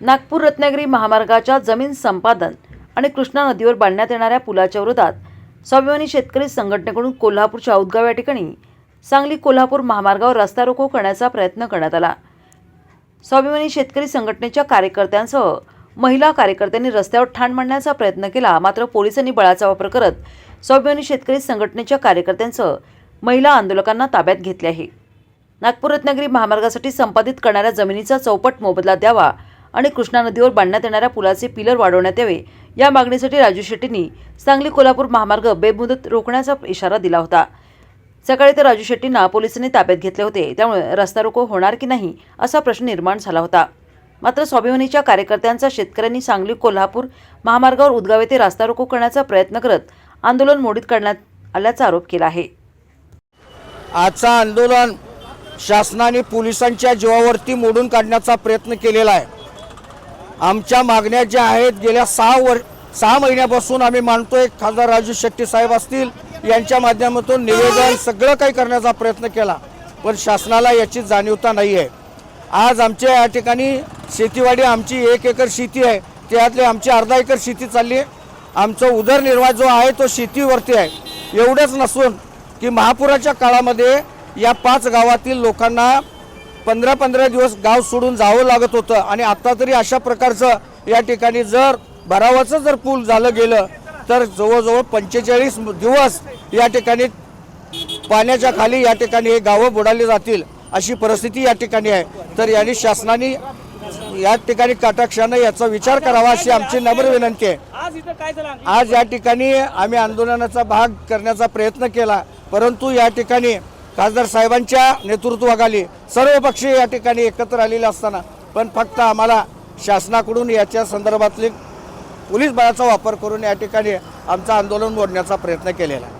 नागपूर रत्नागिरी महामार्गाच्या जमीन संपादन आणि कृष्णा नदीवर बांधण्यात येणाऱ्या पुलाच्या विरोधात स्वाभिमानी शेतकरी संघटनेकडून कोल्हापूरच्या औदगाव या ठिकाणी सांगली कोल्हापूर महामार्गावर रस्ता रोको करण्याचा प्रयत्न करण्यात आला. स्वाभिमानी शेतकरी संघटनेच्या कार्यकर्त्यांसह महिला कार्यकर्त्यांनी रस्त्यावर ठाण मांडण्याचा प्रयत्न केला मात्र पोलिसांनी बळाचा वापर करत स्वाभिमानी शेतकरी संघटनेच्या कार्यकर्त्यांसह महिला आंदोलकांना ताब्यात घेतले आहे. नागपूर रत्नागिरी महामार्गासाठी संपादित करणाऱ्या जमिनीचा चौपट मोबदला द्यावा आणि कृष्णा नदीवर बांधण्यात येणाऱ्या पुलाचे पिलर वाढवण्यात यावे. या मागणीसाठी राजू शेट्टींनी सांगली कोल्हापूर महामार्ग बेमुदत रोखण्याचा इशारा दिला होता. सकाळी तर राजू शेट्टींना पोलिसांनी ताब्यात घेतले होते. त्यामुळे रस्ता रोको होणार की नाही असा प्रश्न निर्माण झाला होता. मात्र स्वाभिमानीच्या कार्यकर्त्यांचा शेतकऱ्यांनी सांगली कोल्हापूर महामार्गावर उदगाव येथे रास्ता रोको करण्याचा प्रयत्न करत आंदोलन मोडीत करण्यात आल्याचा आरोप केला आहे. आजचं आंदोलन शासनाने पोलिसांच्या जीवावरती मोडून काढण्याचा प्रयत्न केलेला आहे. आमच्या मागण्या ज्या आहेत गेल्या सहा वर सहा महिन्यापासून आम्ही मानतोय खासदार राजू शेट्टी साहेब असतील यांच्या माध्यमातून निवेदन सगळं काही करण्याचा प्रयत्न केला पण शासनाला याची जाणीवता नाही आहे. आज आमच्या या ठिकाणी शेतीवाडी आमची एक एकर शेती आहे त्यातले आमची अर्धा एकर शेती चालली आहे. आमचा उदरनिर्वाह जो आहे तो शेतीवरती आहे. एवढंच नसून की महापुराच्या काळामध्ये या पाच गावातील लोकांना पंधरा पंधरा दिवस गाव सोडून जावं लागत होतं. आणि आता तरी अशा प्रकारचं या ठिकाणी जर भरावाचं जर पूल झालं गेलं तर जवळजवळ पंचेचाळीस दिवस या ठिकाणी पाण्याच्या खाली या ठिकाणी हे गावं बुडाली जातील अशी परिस्थिती या ठिकाणी आहे. तर यांनी शासनाने या ठिकाणी काटाक्षानं याचा विचार करावा अशी आमची नम्र विनंती आहे. आज या ठिकाणी आम्ही आंदोलनाचा भाग करण्याचा प्रयत्न केला परंतु या ठिकाणी खासदार साहेबांच्या नेतृत्वाखाली सर्व पक्ष या ठिकाणी एकत्र आलेले असताना पण फक्त आम्हाला शासनाकडून याच्या संदर्भातली पोलीस बळाचा वापर करून या ठिकाणी आमचं आंदोलन मोडण्याचा प्रयत्न केलेला आहे.